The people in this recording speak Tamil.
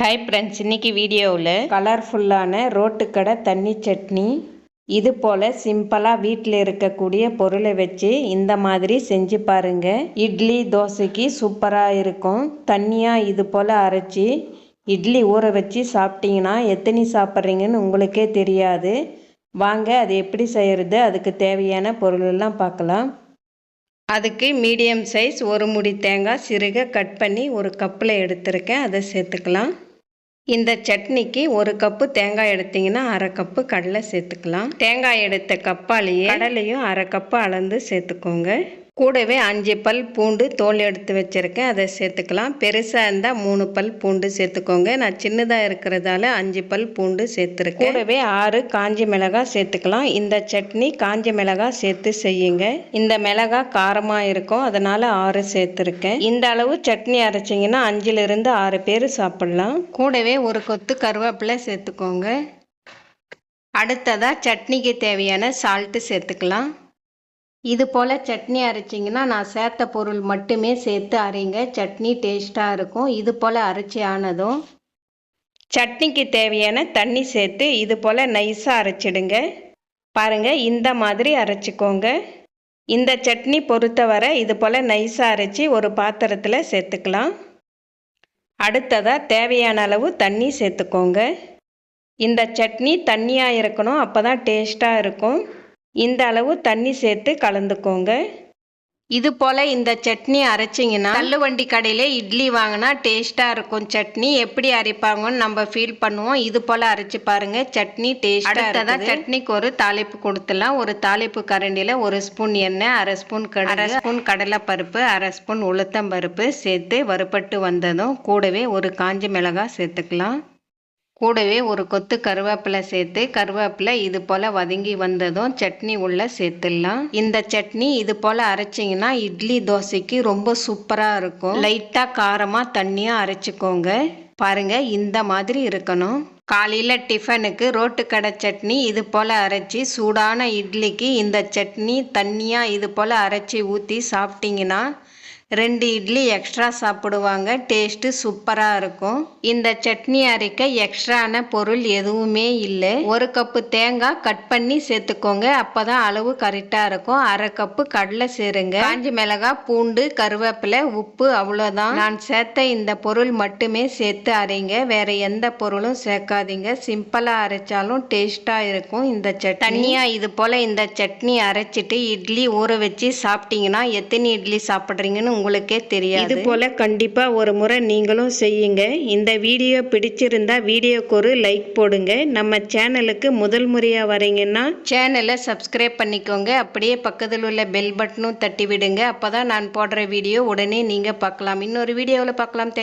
ஹாய் ஃப்ரெண்ட்ஸ் இன்னைக்கு வீடியோவில் கலர்ஃபுல்லான ரோட்டுக்கடை தண்ணி சட்னி இது போல் சிம்பிளாக வீட்டில் இருக்கக்கூடிய பொருளை வச்சு இந்த மாதிரி செஞ்சு பாருங்க. இட்லி தோசைக்கு சூப்பராக இருக்கும். தண்ணியாக இது போல் அரைச்சி இட்லி ஊற வச்சு சாப்பிட்டீங்கன்னா எத்தனை சாப்பிட்றீங்கன்னு உங்களுக்கே தெரியாது. வாங்க அது எப்படி செய்கிறது அதுக்கு தேவையான பொருளெல்லாம் பார்க்கலாம். அதுக்கு மீடியம் சைஸ் ஒரு முடி தேங்காய் சிறுக கட் பண்ணி ஒரு கப்பில் எடுத்திருக்கேன் அதை சேர்த்துக்கலாம். இந்த சட்னிக்கு ஒரு கப்பு தேங்காய் எடுத்தீங்கன்னா அரை கப்பு கடலை சேர்த்துக்கலாம். தேங்காய் எடுத்த கப்பாலேயே கடலையும் அரை கப்பு அளந்து சேர்த்துக்கோங்க. கூடவே அஞ்சு பல் பூண்டு தோல் எடுத்து வச்சுருக்கேன். அதை சேர்த்துக்கலாம். பெருசாக இருந்தால் மூணு பல் பூண்டு சேர்த்துக்கோங்க. நான் சின்னதாக இருக்கிறதால அஞ்சு பல் பூண்டு சேர்த்துருக்கேன். கூடவே ஆறு காஞ்சி மிளகாய் சேர்த்துக்கலாம். இந்த சட்னி காஞ்சி மிளகாய் சேர்த்து செய்யுங்க. இந்த மிளகாய் காரமாக இருக்கும். அதனால் ஆறு சேர்த்துருக்கேன். இந்த அளவு சட்னி அரைச்சிங்கன்னா அஞ்சுலேருந்து ஆறு பேர் சாப்பிட்லாம். கூடவே ஒரு கொத்து கருவேப்பிலை சேர்த்துக்கோங்க. அடுத்ததாக சட்னிக்கு தேவையான சால்ட்டு சேர்த்துக்கலாம். இது போல் சட்னி அரைச்சிங்கன்னா நான் சேர்த்த பொருள் மட்டுமே சேர்த்து அரைங்க. சட்னி டேஸ்ட்டாக இருக்கும். இது போல் அரைச்சி ஆனதும் சட்னிக்கு தேவையான தண்ணி சேர்த்து இது போல் நைஸாக அரைச்சிடுங்க. பாருங்கள் இந்த மாதிரி அரைச்சிக்கோங்க. இந்த சட்னி பொறுத்தவரை இது போல் நைஸாக அரைச்சி ஒரு பாத்திரத்தில் சேர்த்துக்கலாம். அடுத்ததாக தேவையான அளவு தண்ணி சேர்த்துக்கோங்க. இந்த சட்னி தண்ணியாக இருக்கணும் அப்போ தான் டேஸ்ட்டாக இருக்கும். இந்த அளவு தண்ணி சேர்த்து கலந்துக்கோங்க. இது போல் இந்த சட்னி அரைச்சிங்கன்னா தள்ளுவண்டி கடையில் இட்லி வாங்கினா டேஸ்ட்டாக இருக்கும். சட்னி எப்படி அரைப்பாங்கன்னு நம்ம ஃபீல் பண்ணுவோம். இது போல் அரைச்சி பாருங்கள் சட்னி டேஸ்ட்டாக சட்னிக்கு ஒரு தாளிப்பு கொடுத்துலாம் ஒரு தாளிப்பு கரண்டியில் ஒரு ஸ்பூன் எண்ணெய் அரை ஸ்பூன் கடை அரை ஸ்பூன் கடலை பருப்பு அரை ஸ்பூன் உளுத்தம் பருப்பு சேர்த்து வறுப்பட்டு வந்ததும் கூடவே ஒரு காஞ்சி மிளகாய் சேர்த்துக்கலாம். கூடவே ஒரு கொத்து கருவேப்பிலை சேர்த்து கருவேப்பிலை இது போல் வதங்கி வந்ததும் சட்னி உள்ளே சேர்த்துடலாம். இந்த சட்னி இது போல் அரைச்சிங்கன்னா இட்லி தோசைக்கு ரொம்ப சூப்பராக இருக்கும். லைட்டாக காரமாக தண்ணியாக அரைச்சிக்கோங்க. பாருங்க இந்த மாதிரி இருக்கணும். காலையில் டிஃபனுக்கு ரோட்டு கடை சட்னி இது போல் அரைச்சி சூடான இட்லிக்கு இந்த சட்னி தண்ணியாக இது போல் அரைச்சி ஊற்றி சாப்பிட்டிங்கன்னா ரெண்டு இட்லி எக்ஸ்ட்ரா சாப்பிடுவாங்க. டேஸ்ட்டு சூப்பராக இருக்கும். இந்த சட்னி அரைக்க எக்ஸ்ட்ரான பொருள் எதுவுமே இல்லை. ஒரு கப்பு தேங்காய் கட் பண்ணி சேர்த்துக்கோங்க. அப்போ தான் அளவு கரெக்டாக இருக்கும். அரை கப்பு கடலை சேருங்க. காஞ்சி மிளகாய் பூண்டு கருவேப்பிலை உப்பு அவ்வளோதான் நான் சேர்த்த இந்த பொருள் மட்டுமே சேர்த்து அரைங்க. வேற எந்த பொருளும் சேர்க்காதீங்க. சிம்பிளாக அரைச்சாலும் டேஸ்ட்டாக இருக்கும் இந்த சட்னி. தனியாக இது போல் இந்த சட்னி அரைச்சிட்டு இட்லி ஊற வச்சு சாப்பிட்டீங்கன்னா எத்தனை இட்லி சாப்பிட்றீங்கன்னு உங்களுக்கே தெரியாது. இது போல் கண்டிப்பாக ஒரு முறை நீங்களும் செய்யுங்க. இந்த வீடியோ பிடிச்சிருந்தா வீடியோக்கு ஒரு லைக் போடுங்க. நம்ம சேனலுக்கு முதல் முறையாக வரீங்கன்னா சேனலை சப்ஸ்கிரைப் பண்ணிக்கோங்க. அப்படியே பக்கத்தில் உள்ள பெல் பட்டனும் தட்டி விடுங்க அப்போ தான் நான் போடுற வீடியோ உடனே நீங்கள் பார்க்கலாம். இன்னொரு வீடியோவில் பார்க்கலாம். தேங்க்